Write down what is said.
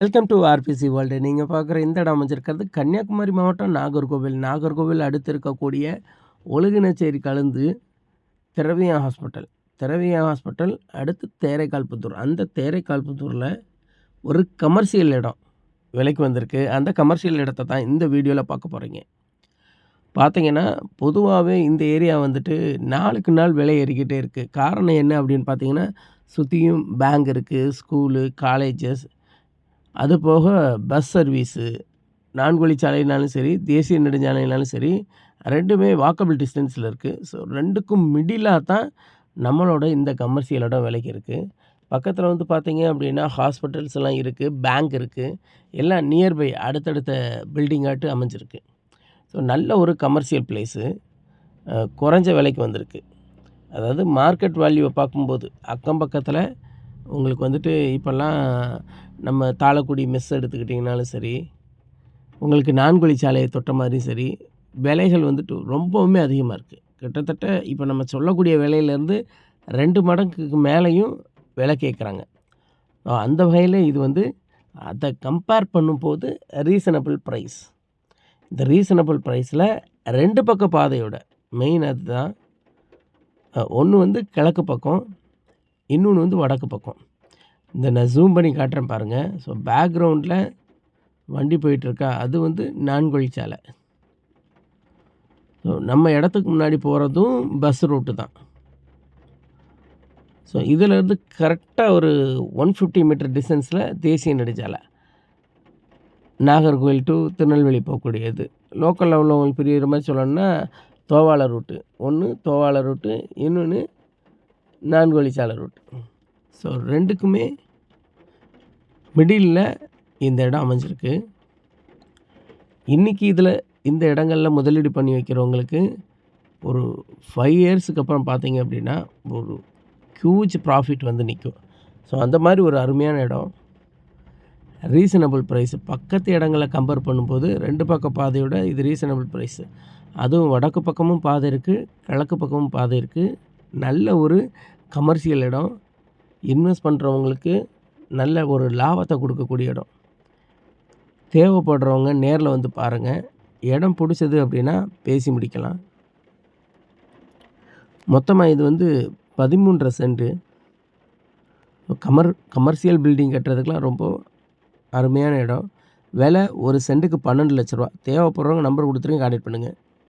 Welcome to RBC world. நீங்கள் பார்க்குற இந்த இடம் அமைஞ்சிருக்கிறது கன்னியாகுமரி மாவட்டம் நாகர்கோவில். நாகர்கோவில் அடுத்து இருக்கக்கூடிய ஒழுகினச்சேரி கலந்து திரவியம் ஹாஸ்பிட்டல். திரவியம் ஹாஸ்பிட்டல் அடுத்து தேரைக்கால்புத்தூர். அந்த தேரைக்கால்புத்தூரில் ஒரு கமர்ஷியல் இடம் விலைக்கு வந்திருக்கு. அந்த கமர்ஷியல் இடத்த தான் இந்த வீடியோவில் பார்க்க போகிறீங்க பார்த்தீங்கன்னா, பொதுவாகவே இந்த ஏரியா வந்துட்டு நாளுக்கு நாள் விலை ஏறிக்கிட்டே இருக்குது காரணம் என்ன அப்படின்னு பார்த்தீங்கன்னா, சுற்றியும் பேங்க் இருக்குது ஸ்கூலு, காலேஜஸ் அது போக பஸ் சர்வீஸு, நான்குவழிச்சாலைனாலும் சரி, தேசிய நெடுஞ்சாலைனாலும் சரி ரெண்டுமே வாக்கபிள் டிஸ்டன்ஸில் இருக்குது ஸோ ரெண்டுக்கும் மிடிலாக தான் நம்மளோட இந்த கமர்ஷியல் இடம் விலைக்கு இருக்குது பக்கத்தில் வந்து பார்த்தீங்க அப்படின்னா, ஹாஸ்பிட்டல்ஸ் எல்லாம் இருக்குது பேங்க் இருக்குது எல்லாம் நியர்பை அடுத்தடுத்த பில்டிங்காட்டு அமைஞ்சிருக்கு. ஸோ நல்ல ஒரு கமர்ஷியல் பிளேஸு. குறைஞ்ச விலைக்கு வந்திருக்கு. அதாவது மார்க்கெட் வேல்யூவை பார்க்கும்போது, அக்கம் பக்கத்தில் உங்களுக்கு வந்துட்டு இப்போல்லாம் நம்ம தாளக்குடி மெஸ் எடுத்துக்கிட்டிங்கனாலும் சரி, உங்களுக்கு நான்குவழிச்சாலைய தொட்ட மாதிரியும் சரி, விலைகள் வந்துட்டு ரொம்பவுமே அதிகமாக இருக்குது கிட்டத்தட்ட இப்போ நம்ம சொல்லக்கூடிய விலையிலேருந்து ரெண்டு மடங்குக்கு மேலேயும் விலை கேட்குறாங்க. அந்த வகையில் இது வந்து அதை கம்பேர் பண்ணும்போது ரீசனபிள் ப்ரைஸ் இந்த ரீசனபிள் ப்ரைஸில் ரெண்டு பக்க பாதையோட மெயின் அதுதான். ஒன்று வந்து கிழக்கு பக்கம், இன்னொன்று வந்து வடக்கு பக்கம். இந்த நான் ஜூம் பண்ணி காட்டுறேன் பாருங்கள் ஸோ பேக்ரவுண்டில் வண்டி போயிட்டுருக்கா, அது வந்து நான்குவழிச்சாலை. ஸோ நம்ம இடத்துக்கு முன்னாடி போகிறதும் பஸ் ரூட்டு தான். ஸோ இதிலேருந்து கரெக்டாக ஒரு 150 மீட்டர் டிஸ்டன்ஸில் தேசிய நெடுஞ்சாலை. நாகர்கோவில் டூ திருநெல்வேலி போகக்கூடியது. லோக்கலில் உள்ளவங்களுக்கு பெரிய மாதிரி சொல்லணும்னா, தோவாள ரூட்டு. ஒன்று தோவாள ரூட்டு, இன்னொன்னு நான்குவழிச்சாலை ரூட்டு ஸோ ரெண்டுக்குமே மிடிலில் இந்த இடம் அமைஞ்சிருக்கு. இன்றைக்கி இதில் இந்த இடங்களில் முதலீடு பண்ணி வைக்கிறவங்களுக்கு, ஒரு ஃபைவ் இயர்ஸுக்கு அப்புறம் பார்த்தீங்க அப்படின்னா, ஒரு ஹியூஜ் ப்ராஃபிட் வந்து நிற்கும் ஸோ அந்த மாதிரி ஒரு அருமையான இடம். Reasonable price. பக்கத்து இடங்களை கம்பேர் பண்ணும்போது ரெண்டு பக்க பாதையோட இது ரீசனபிள் ப்ரைஸு அதுவும் வடக்கு பக்கமும் பாதை இருக்குது கிழக்கு பக்கமும் பாதை இருக்குது நல்ல ஒரு கமர்ஷியல் இடம். இன்வெஸ்ட் பண்ணுறவங்களுக்கு நல்ல ஒரு லாபத்தை கொடுக்கக்கூடிய இடம். தேவைப்படுறவங்க நேரில் வந்து பாருங்கள் இடம் பிடிச்சது அப்படின்னா பேசி முடிக்கலாம். மொத்தமாக இது வந்து பதிமூன்றரை சென்ட்டு கமர் கமர்ஷியல் பில்டிங் கட்டுறதுக்குலாம் ரொம்ப அருமையான இடம். விலை ஒரு சென்ட்டுக்கு பன்னெண்டு லட்ச ரூபா தேவைப்படுறவங்க நம்பர் கொடுத்துருங்க கான்டாக்ட் பண்ணுங்கள்